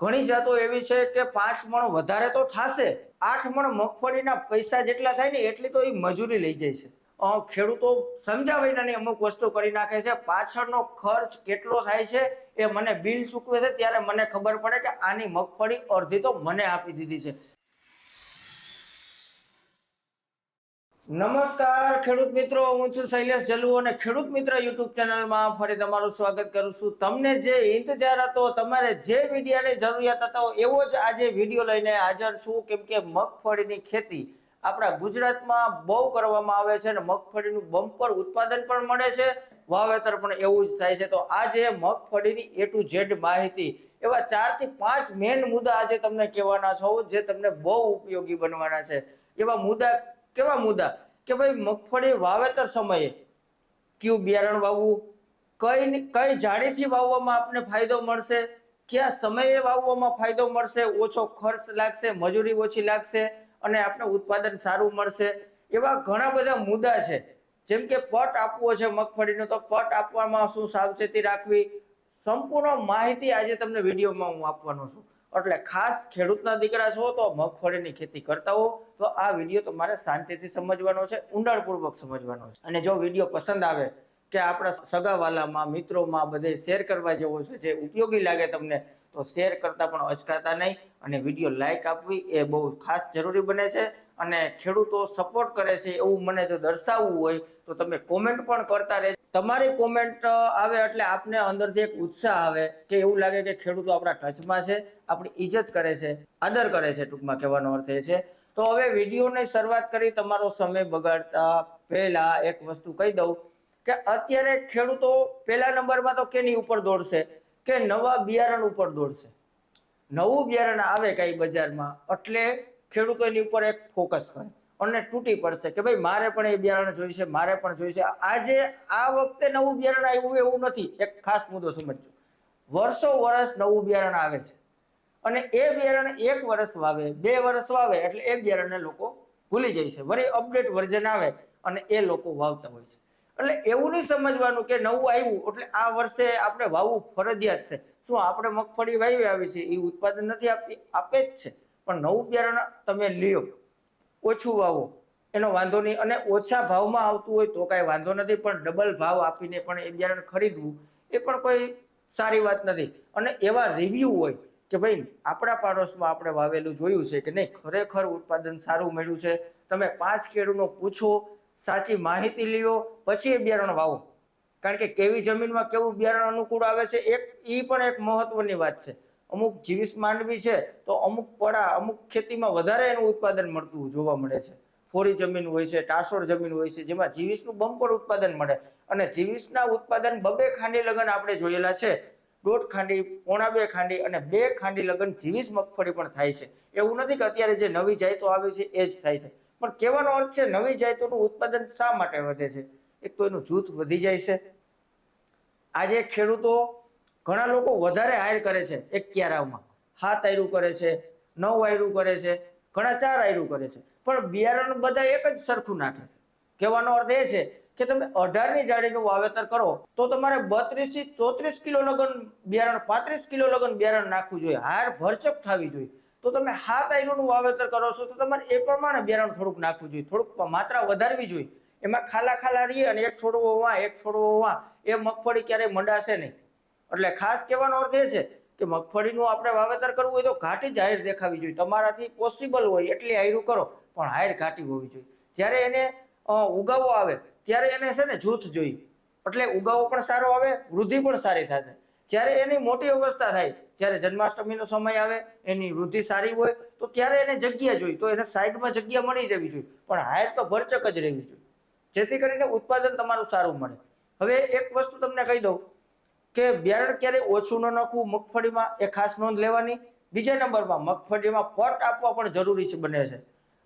ઘણી જાતો એવી છે કે પાંચ મણ વધારે તો થશે, આઠ મણ મગફળીના પૈસા જેટલા થાય ને એટલી તો એ મજૂરી લઈ જાય છે. ખેડૂતો સમજાવીને અમુક વસ્તુ કરી નાખે છે, પાછળનો ખર્ચ કેટલો થાય છે એ મને બિલ ચૂકવે છે, ત્યારે મને ખબર પડે કે આની મગફળી અડધી તો મને આપી દીધી છે. નમસ્કાર, ખેડૂત મિત્રો. હું છું શૈલેષ જલુ અને ખેડૂત મિત્ર યુટ્યુબ ચેનલમાં ફરી તમારું સ્વાગત કરું છું. તમને જે ઇંતજાર હતો તમારે જે મીડિયાની જરૂરિયાત હતો એવો જ આજે વીડિયો લઈને હાજર છું. કેમ કે મગફળીની ખેતી આપણા ગુજરાતમાં બહુ કરવામાં આવે છે અને મગફળીનું બમ્પર ઉત્પાદન પણ મળે છે. વાવેતર પણ એવું જ થાય છે. તો આજે મગફળીની એ ટુ ઝેડ માહિતી એવા ચારથી પાંચ મેન મુદ્દા આજે તમને કહેવાના છો, જે તમને બહુ ઉપયોગી બનવાના છે. એવા મુદ્દા કેવા મુદ્દા? કે ભાઈ મગફળી વાવેતર સમયે કયું બિયારણ વાવવું? કઈ કઈ જાડીથી વાવવામાં આપને ફાયદો મળશે? કયા સમયે વાવવામાં ફાયદો મળશે? ઓછો ખર્ચ લાગશે, મજૂરી ઓછી લાગશે અને આપણે ઉત્પાદન સારું મળશે? એવા ઘણા બધા મુદ્દા છે. જેમ કે પટ આપવો છે મગફળીનો, તો પટ આપવામાં શું સાવચેતી રાખવી? સંપૂર્ણ માહિતી આજે તમને વિડીયોમાં હું આપવાનો છું. એટલે ખાસ ખેડૂતના દીકરા છો તો મગફળીની ખેતી કરતા હો, તો આ વીડિયો તમારે શાંતિથી સમજવાનો છે, ઊંડાણપૂર્વક સમજવાનો છે. અને જો વીડિયો પસંદ આવે કે આપણા સગાવાલામાં, મિત્રોમાં બધે શેર કરવા જેવો છે, જે ઉપયોગી લાગે તમને, તો શેર કરતાં પણ અચકાતા નહીં અને વીડિયો લાઇક આપવી એ બહુ ખાસ જરૂરી બને છે. અને ખેડૂતો સપોર્ટ કરે છે એવું મને જો દર્શાવવું હોય તો તમે કોમેન્ટ પણ કરતા રહેજો. તમારી કોમેન્ટ આવે એટલે આપને અંદરથી એક ઉત્સાહ આવે કે એવું લાગે કે ખેડૂતો આપણા ટચમાં છે, આપણી ઇજ્જત કરે છે, આદર કરે છે, ટૂંકમાં કહેવાનો અર્થ એ છે. તો હવે વિડીયોની શરૂઆત કરી, તમારો સમય બગાડતા પહેલા એક વસ્તુ કહી દઉં કે અત્યારે ખેડૂતો પહેલા નંબરમાં તો કેની ઉપર દોડશે? કે નવા બિયારણ ઉપર દોડશે? નવું બિયારણ આવે કઈ બજારમાં, એટલે ખેડૂતો એની ઉપર એક ફોકસ કરે. અને તૂટી પડશે કે ભાઈ મારે પણ એ બિયારણ જોઈશે, મારે પણ જોઈશે. આજે આ વખતે નવું બિયારણ આવ્યું એવું નથી. એક ખાસ મુદ્દો સમજજો. વર્ષો વર્ષ નવું બિયારણ આવે છે. અને એ બિયારણ એક વર્ષ વાવે, બે વર્ષ વાવે એટલે એ બિયારણને લોકો ભૂલી જાય છે. વળી અપડેટ વર્ઝન આવે અને એ લોકો વાવતા હોય છે. એટલે એવું નહીં સમજવાનું કે નવું આવ્યું એટલે આ વર્ષે આપણે વાવવું ફરજિયાત છે. શું આપણે મગફળી વાવી આવી છે? એ ઉત્પાદન નથી આપતી આપે જ છે. પણ નવું બિયારણ તમે લ્યો. ઓછું વાવો. એનો વાંધો નહીં. અને ઓછા ભાવમાં આવતું હોય તો કાંઈ વાંધો નથી, પણ ડબલ ભાવ આપીને પણ એ બિયારણ ખરીદવું એ પણ કોઈ સારી વાત નથી. અને એવા રિવ્યૂ હોય કે ભાઈ આપણા પાડોશમાં આપણે વાવેલું જોયું છે કે નહીં, ખરેખર ઉત્પાદન સારું મળ્યું છે. તમે પાંચ ખેડૂનો પૂછો, સાચી માહિતી લ્યો, પછી એ બિયારણ વાવો. કારણ કે કેવી જમીનમાં કેવું બિયારણ અનુકૂળ આવે છે, એક એ પણ એક મહત્વની વાત છે. અમુક જીવીસ માંડવી છે, તો અમુક પડા, અમુક ખેતીમાં વધારે એનું ઉત્પાદન મળતું જોવા મળે છે. ફોરી જમીન હોય છે ટાસોડ જમીન હોય છે, જેમાં જીવિસનું બમ્પર ઉત્પાદન મળે. અને જીવીસના ઉત્પાદન બબે ખાંડી લગન આપણે જોયેલા છે. દોઢ ખાંડી, પોણા બે ખાંડી અને બે ખાંડી લગન જીવીસ મગફળી પણ થાય છે. એવું નથી કે અત્યારે જે નવી જાયતો આવે છે, એ જ થાય છે. પણ કહેવાનો અર્થ છે, નવી જાયતોનું ઉત્પાદન શા માટે વધે છે? એક તો એનું જૂથ વધી જાય છે. આજે ખેડૂતો ઘણા લોકો વધારે હાયર કરે છે એક ક્યારામાં હાથ આયરું કરે છે, નવ આયરું કરે છે, ઘણા ચાર આયરું કરે છે. પણ બિયારણ બધા એક જ સરખું નાખે છે. કહેવાનો અર્થ એ છે કે તમે અઢારની જાડીનું વાવેતર કરો તો તમારે બત્રીસથી ચોત્રીસ કિલો લગન બિયારણ, પાંત્રીસ કિલો લગન બિયારણ નાખવું જોઈએ. હાર ભરચક થવી જોઈએ. તો તમે હાથ આયરુંનું વાવેતર કરો છો તો તમારે એ પ્રમાણે બિયારણ થોડુંક નાખવું જોઈએ. થોડુંક માત્રા વધારવી જોઈએ. એમાં ખાલા ખાલા રહીએ અને એક છોડવો વાં એક છોડવો વાં એ મગફળી ક્યારેય મંડાશે નહીં. એટલે ખાસ કહેવાનો અર્થ એ છે કે મગફળીનું આપણે વાવેતર કરવું હોય તો ઘાટી જ હાયર દેખાવી જોઈએ. તમારાથી પોસિબલ હોય એટલી હાયરું કરો, પણ હાયર ઘાટી હોવી જોઈએ. જ્યારે એને ઉગાવો આવે, ત્યારે એને છે ને જૂથ જોઈએ એટલે ઉગાવો પણ સારો આવે, વૃદ્ધિ પણ સારી થશે. જ્યારે એની મોટી અવસ્થા થાય, જ્યારે જન્માષ્ટમીનો સમય આવે, એની વૃદ્ધિ સારી હોય, તો ત્યારે એને જગ્યા જોઈ, તો એને સાઈડમાં જગ્યા મળી રહેવી જોઈએ. પણ હાયર તો ભરચક જ રહેવી જોઈએ. જેથી કરીને ઉત્પાદન તમારું સારું મળે. હવે એક વસ્તુ તમને કહી દઉં. કે બિયારણ ક્યારેય ઓછું ન નાખવું, મગફળીમાં એ ખાસ નોંધ લેવાની. બીજા નંબરમાં, મગફળીમાં પટ આપવા પણ જરૂરી છે બને છે.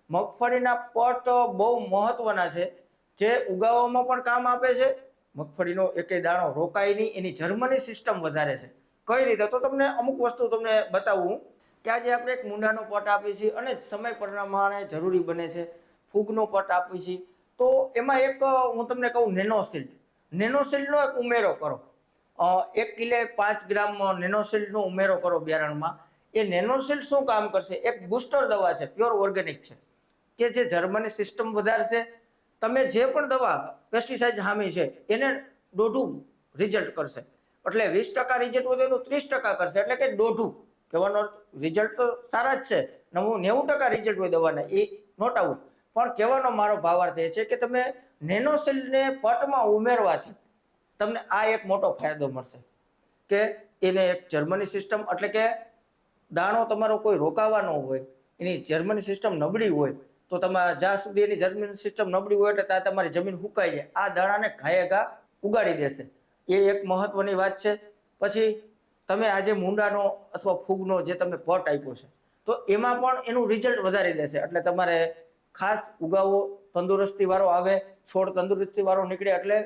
મગફળીના પટ બહુ મહત્વના છે, જે ઉગાવવામાં પણ કામ આપે છે. મગફળીનો એકેય દાણો રોકાય નહીં, એની જર્મની સિસ્ટમ વધારે છે. કઈ રીતે? તો તમને અમુક વસ્તુ તમને બતાવું કે આજે આપણે એક મુંડાનો પટ આપીએ છીએ અને સમય પ્રમાણે જરૂરી બને છે. ફૂગનો પટ આપીએ છીએ. તો એમાં એક, હું તમને કહું નેનોસિલ્ડ નેનોસિલ્ડનો એક ઉમેરો કરો. એક કિલે પાંચ ગ્રામ નેનોસિલ્ડનો ઉમેરો કરો બિયારણમાં. એ નેનોસિલ્ડ શું કામ કરશે? એક બુસ્ટર દવા છે, પ્યોર ઓર્ગેનિક છે, કે જે જર્મની સિસ્ટમ વધારશે. તમે જે પણ દવા પેસ્ટિસાઇડ હામી છે, એને દોઢું રિઝલ્ટ કરશે. એટલે વીસ ટકા રિઝલ્ટ તો એનું ત્રીસ ટકા કરશે, એટલે કે દોઢું. કહેવાનો અર્થ, રિઝલ્ટ તો સારા જ છે નવું નેવું ટકા રિઝલ્ટ હોય દવાના, એ નોટ આઉટ. પણ કહેવાનો મારો ભાવાર્થ એ છે કે તમે નેનોસિલને પટમાં ઉમેરવાથી તમને આ એક મોટો ફાયદો મળશે કે એને એક જર્મની સિસ્ટમ એટલે કે દાણો તમારો કોઈ રોકાવાનો હોય, એની જર્મની સિસ્ટમ નબળી હોય, તો તમારે જ્યાં સુધી એની જર્મની સિસ્ટમ નબળી હોય એટલે ત્યાં તમારી જમીન હુકાઈ જાય. આ દાણાને ઘાયે ઘા ઉગાડી દેશે. એ એક મહત્વની વાત છે. પછી તમે આજે મુંડાનો અથવા ફૂગનો જે તમે પટ આપ્યો છે, તો એમાં પણ એનું રિઝલ્ટ વધારી દેશે. એટલે તમારે ખાસ ઉગાવો તંદુરસ્તી વાળો આવે, છોડ તંદુરસ્તી વાળો નીકળે એટલે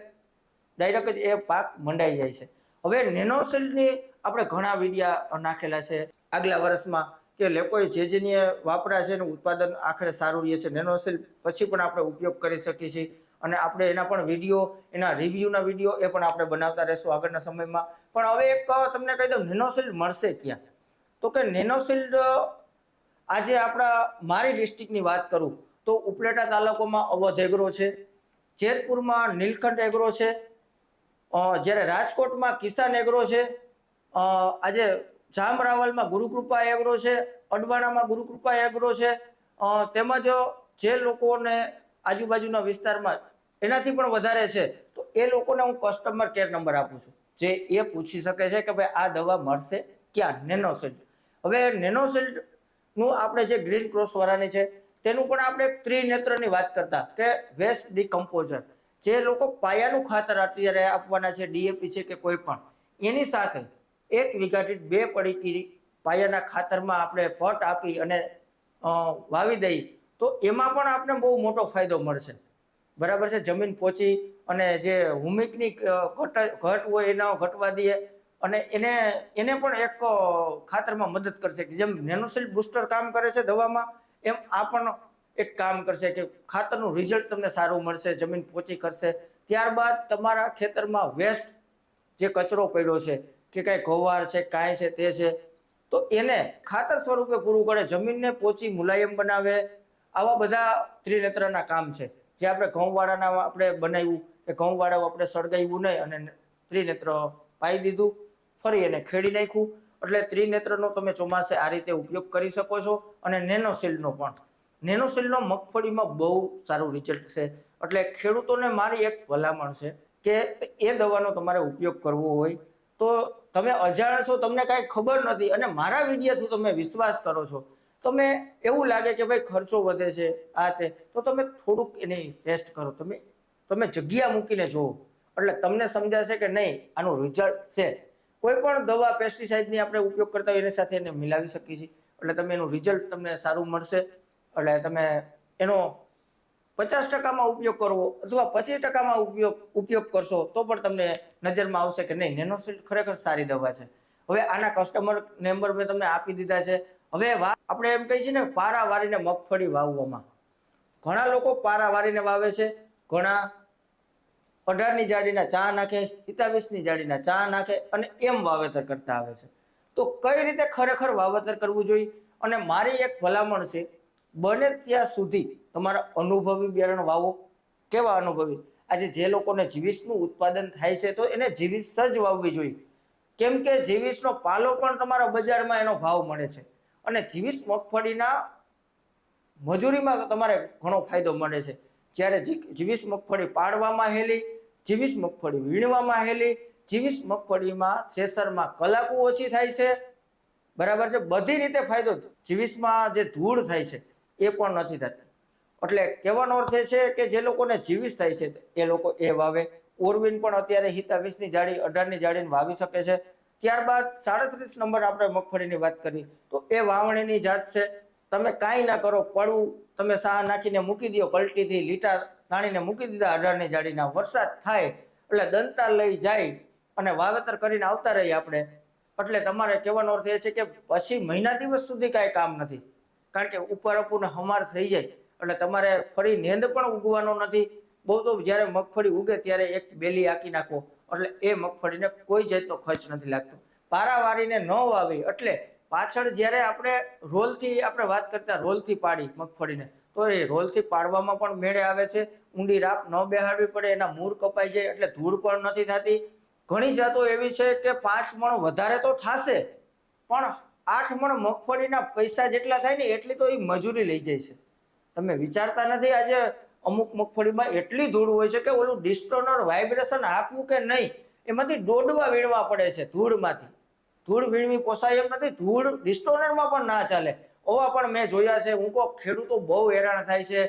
ડાયરેક્ટ જ એ પાક મંડાઈ જાય છે. હવે નેનોસિલની આપણે ઘણા વિડિયા નાખેલા છે. આગલા વર્ષમાં કે લોકોએ જે જેની વાપરા છે એનું ઉત્પાદન આખરે સારું રહે છે. નેનોસિલ પછી પણ આપણે ઉપયોગ કરી શકીએ છીએ. અને આપણે એના પણ વીડિયો એના રિવ્યૂના વીડિયો એ પણ આપણે બનાવતા રહેશું આગળના સમયમાં. પણ હવે એક તમને કહી દઉં નેનોસેલ મળશે ક્યાં? તો કે નેનોસિલ્ડ આજે આપણા મારી ડિસ્ટ્રિક્ટની વાત કરું, તો ઉપલેટા તાલુકામાં અવધ એગ્રો છે. જેતપુરમાં નીલકંઠ એગ્રો છે. જ્યારે રાજકોટમાં કિસાન એગ્રો છે આજે જામરાવલમાં ગુરુકૃપા એગ્રો છે, અડવાણામાં ગુરુકૃપા એગ્રો છે તેમજ જે લોકોને આજુબાજુના વિસ્તારમાં એનાથી પણ વધારે છે, તો એ લોકોને હું કસ્ટમર કેર નંબર આપું છું. જે એ પૂછી શકે છે કે ભાઈ આ દવા મળશે ક્યાં? નેનોસેલ્ડ હવે નેનોસેલ્ડનું આપણે જે ગ્રીન ક્રોસ વાળાની છે, તેનું પણ આપણે ત્રિનેત્રની વાત કરતા કે વેસ્ટ ડિકમ્પોઝર જે લોકો પાયાનું ખાતર અત્યારે આપવાના છે ડીએપી છે કે કોઈ પણ, એની સાથે એક વીઘા દીઠ બે પડીકી પાયાના ખાતરમાં આપણે પટ આપી અને વાવી દઈ, તો એમાં પણ આપણે બહુ મોટો ફાયદો મળશે. બરાબર છે? જમીન પોચી અને જે હુમિકની ઘટ ઘટ હોય એના ઘટવા દઈએ અને એને એને પણ એક ખાતરમાં મદદ કરશે. જેમ નેનોસિલ બુસ્ટર કામ કરે છે દવામાં, એમ આ પણ એક કામ કરશે કે ખાતરનું રિઝલ્ટ તમને સારું મળશે, જમીન પોચી કરશે. ત્યારબાદ તમારા ખેતરમાં વેસ્ટ જે કચરો પડ્યો છે, કે કાંઈ ગોવાર છે, કાંઈ છે તે છે, તો એને ખાતર સ્વરૂપે પૂરું કરે, જમીનને પોચી મુલાયમ બનાવે. આવા બધા ત્રિનેત્રના કામ છે. જે આપણે ઘઉંવાળાના આપણે બનાવ્યું કે ઘઉંવાળા આપણે સળગાવ્યું નહીં અને ત્રિનેત્ર પાઈ દીધું, ફરી એને ખેડી નાખ્યું. એટલે ત્રિનેત્રનો તમે ચોમાસે આ રીતે ઉપયોગ કરી શકો છો અને નેનોસિલનો પણ. નેનોસિલનો મગફળીમાં બહુ સારું રિઝલ્ટ છે. એટલે ખેડૂતોને મારી એક ભલામણ છે કે એ દવાનો તમારે ઉપયોગ કરવો હોય. તો તમે અજાણ છો, તમને કાંઈ ખબર નથી અને મારા વિડીયાથી તમે વિશ્વાસ કરો છો. તમે એવું લાગે કે ભાઈ ખર્ચો વધે છે આ તે. તો તમે થોડુંક એની ટેસ્ટ કરો. તમે તમે જગ્યા મૂકીને જુઓ. એટલે તમને સમજાશે કે નહીં, આનું રિઝલ્ટ છે. કોઈ પણ દવા પેસ્ટિસાઇડની આપણે ઉપયોગ કરતા હોય એની સાથે એને મિલાવી શકીએ છીએ. એટલે તમે એનું રિઝલ્ટ તમને સારું મળશે. એટલે તમે એનો પચાસ ટકામાં ઉપયોગ કરવો અથવા પચીસ ટકામાં ઉપયોગ ઉપયોગ કરશો તો પણ તમને નજરમાં આવશે કે નહીં નેનોસિલ ખરેખર સારી દવા છે. હવે આના કસ્ટમર નંબર મેં તમને આપી દીધા છે. હવે આપણે એમ કહીએ છીએ ને, પારા વાળીને મગફળી વાવવામાં. ઘણા લોકો પારા વાળીને વાવે છે, ઘણા અઢારની જાડીના ચા નાખે પિસ્તાવીસની જાડીના ચા નાખે અને એમ વાવેતર કરતા આવે છે. તો કઈ રીતે ખરેખર વાવેતર કરવું જોઈએ? અને મારી એક ભલામણ છે બને ત્યાં સુધી તમારા અનુભવી બિયારણ વાવો. કેવા અનુભવી? આજે જે લોકોને જીવીસનું ઉત્પાદન થાય છે તો એને જીવીસ જ વાવવી જોઈએ. કેમ કે જીવીસનો પાલો પણ તમારા બજારમાં એનો ભાવ મળે છે. અને જીવીસ મગફળીના મજૂરીમાં તમારે ઘણો ફાયદો મળે છે. જ્યારે જીવીસ મગફળી પાડવામાં હેલી, જીવીસ મગફળી વીણવામાં હેલી, જીવીસ મગફળીમાં થ્રેસરમાં કલાકો ઓછી થાય છે. બરાબર છે? બધી રીતે ફાયદો. જીવીસમાં જે ધૂળ થાય છે એ પણ નથી થતા. એટલે કહેવાનો અર્થ એ છે કે જે લોકોને જીવિત થાય છે, એ લોકો એ વાવે. ઓરવિન પણ અત્યારે હિતાવીસની જાડી અઢારની જાડીને વાવી શકે છે. ત્યારબાદ સાડત્રીસ નંબર આપણે મગફળીની વાત કરી. તો એ વાવણીની જાત છે. તમે કાંઈ ના કરો, પડવું, તમે સાહ નાખીને મૂકી દો, પલટીથી લીટા તાણીને મૂકી દીધા, અઢારની જાડીના વરસાદ થાય, એટલે દંતા લઈ જાય અને વાવેતર કરીને આવતા રહીએ આપણે. એટલે તમારે કહેવાનો અર્થ એ છે કે પછી મહિના દિવસ સુધી કાંઈ કામ નથી. કારણ કે ઉપર અપૂને હમાર થઈ જાય. એટલે તમારે ફરી નેંદ પણ ઉગવાનો નથી. બહુ તો જ્યારે મગફળી ઉગે ત્યારે એક બેલી આંકી નાખો. એટલે એ મગફળીને કોઈ જાતનો ખર્ચ નથી લાગતો. પારા વારીને ન વાવી. એટલે પાછળ જ્યારે આપણે રોલથી આપણે વાત કરતા રોલથી પાડી મગફળીને, તો એ રોલથી પાડવામાં પણ મેળે આવે છે. ઊંડી રાપ ન બેહાડવી પડે, એના મૂળ કપાઈ જાય, એટલે ધૂળ પણ નથી થતી. ઘણી જાતો એવી છે કે પાંચ મણ વધારે તો થાશે. પણ આઠ મણ મગફળીના પૈસા જેટલા થાય ને એટલી તો એ મજૂરી લઈ જાય છે. તમે વિચારતા નથી આજે અમુક મગફળીમાં એટલી ધૂળ હોય છે કે ઓલું ડિસ્ટોનર વાઇબ્રેશન આપવું કે નહીં, એમાંથી દોડવા વીણવા પડે છે ધૂળમાંથી. ધૂળ વીણવી પોસાય એમ નથી, ધૂળ ડિસ્ટોનરમાં પણ ના ચાલે. ઓવા પણ મેં જોયા છે, હું કહો ખેડૂતો બહુ હેરાન થાય છે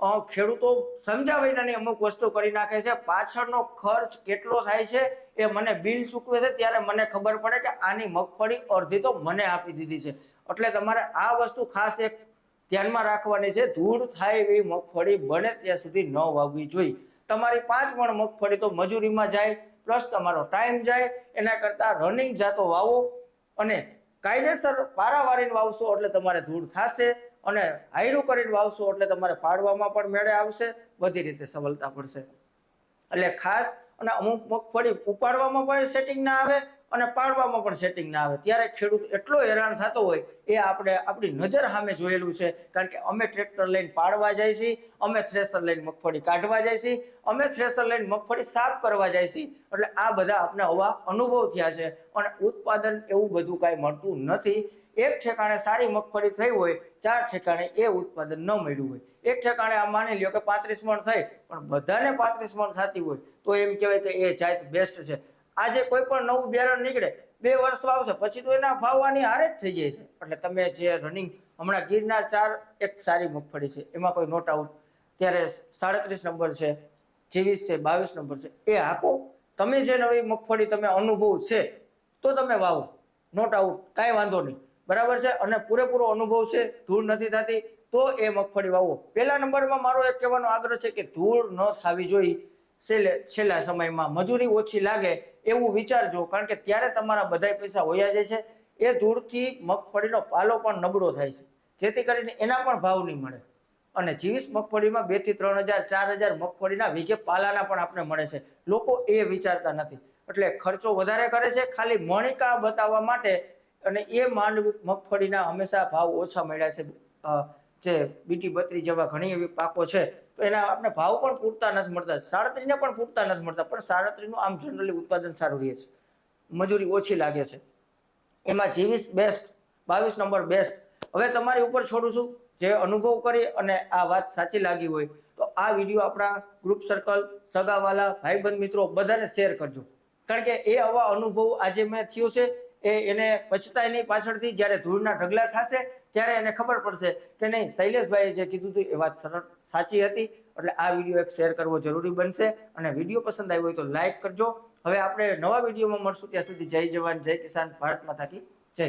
ખેડૂતો સમજાવીને અમુક વસ્તુ કરી નાખે છે. પાછળનો ખર્ચ કેટલો થાય છે એ મને બિલ ચૂકવે છે, ત્યારે મને ખબર પડે કે આની મગફળી અડધી તો મને આપી દીધી છે. એટલે તમારે આ વસ્તુ ખાસ એક ધ્યાનમાં રાખવાની છે. ધૂળ થાય એવી મગફળી બને ત્યાં સુધી ન વાવવી જોઈએ. તમારી પાંચ મણ મગફળી તો મજૂરીમાં જાય, પ્લસ તમારો ટાઈમ જાય, એના કરતાં રનિંગ જાતો વાવો અને કાયદેસર પારાવારીને વાવશો એટલે તમારે ધૂળ થશે. અને હાયરું કરીને વાવશો એટલે તમારે પાડવામાં પણ મેળે આવશે, બધી રીતે સફળતા પડશે એટલે ખાસ અને અમુક મગફળી ઉપાડવામાં પણ સેટિંગ ના આવે અને પાડવામાં પણ સેટિંગ ના આવે. ત્યારે ખેડૂત એટલો હેરાન થતો હોય, એ આપણે આપણી નજર સામે જોયેલું છે. કારણ કે અમે ટ્રેક્ટર લઈને પાડવા જાય છીએ, અમે થ્રેસર લઈને મગફળી કાઢવા જાય છીએ, અમે થ્રેસર લઈને મગફળી સાફ કરવા જાય છીએ. એટલે આ બધા આપણે હવા અનુભવ થયા છે. અને ઉત્પાદન એવું બધું કાંઈ મળતું નથી. એક ઠેકાણે સારી મગફળી થઈ હોય, ચાર ઠેકાણે એ ઉત્પાદન ન મળ્યું હોય. એક ઠેકાણે આ માની લ્યો કે પાંત્રીસ મણ થઈ, પણ બધાને પાંત્રીસ મણ થતી હોય, તો એમ કહેવાય કે એ જાત બેસ્ટ છે. આજે કોઈ પણ નવું બિયારણ નીકળે, બે વર્ષ આવશે, પછી તો એના ભાવ આની હારે જ થઈ જાય છે. એટલે તમે જે રનિંગ હમણાં ગિરનાર ચાર એક સારી મગફળી છે, એમાં કોઈ નોટ આઉટ ત્યારે સાડત્રીસ નંબર છે, જેવીસ છે, બાવીસ નંબર છે, એ હાકો તમે જે નવી મગફળી તમે અનુભવ છે, તો તમે વાવો. નોટ આઉટ કાંઈ વાંધો નહીં. બરાબર છે? અને પૂરેપૂરો અનુભવ છે, ધૂળ નથી થતી, તો એ મગફળી વાવો. પહેલા નંબરમાં મારો એક કહેવાનો આગ્રહ છે કે ધૂળ ન થવી જોઈએ. છેલ્લે, છેલ્લા સમયમાં મજૂરી ઓછી લાગે એવું વિચારજો, કારણ કે ત્યારે તમારા બધાય પૈસા હોયા જાય છે. એ ધૂળથી મગફળીનો પાલો પણ નબળો થાય છે. જેથી કરીને એના પણ ભાવ નહીં મળે. અને જીવીસ મગફળીમાં બેથી ત્રણ હજાર, ચાર હજાર મગફળીના વીઘે પાલાના પણ આપણે મળે છે. લોકો એ વિચારતા નથી. એટલે ખર્ચો વધારે કરે છે. ખાલી મણિકા બતાવવા માટે અને એ માંડ મગફળીના હંમેશા ભાવ ઓછા મળ્યા છે. જે બીટી બત્રી જેવા ઘણી એવી પાકો છે, તો એના આપણે ભાવ પણ પૂરતા નથી મળતા, સાડત્રીસને પણ પૂરતા નથી મળતા, પણ સાડત્રીસનું આમ જનરલી ઉત્પાદન સારું રહે છે. મજૂરી ઓછી લાગે છે. એમાં જીવીસ બેસ્ટ બાવીસ નંબર બેસ્ટ હવે તમારી ઉપર છોડું છું, જે અનુભવ કરી અને આ વાત સાચી લાગી હોય, તો આ વીડિયો આપણા ગ્રુપ સર્કલ સગાવાલા, ભાઈબંધ મિત્રો બધાને શેર કરજો. કારણ કે એ આવા અનુભવ આજે મેં થયો છે એ એને પછતા એની પાછળથી જ્યારે ધૂળના ઢગલા થશે ત્યારે એને ખબર પડશે કે નહીં, શૈલેષભાઈએ જે કીધું હતું એ વાત સરળ, સાચી હતી. એટલે આ વીડિયો એક શેર કરવો જરૂરી બનશે અને વીડિયો પસંદ આવ્યો હોય તો લાઈક કરજો. હવે આપણે નવા વિડીયોમાં મળશું. ત્યાં સુધી જય જવાન, જય કિસાન, ભારત માતા કી જય.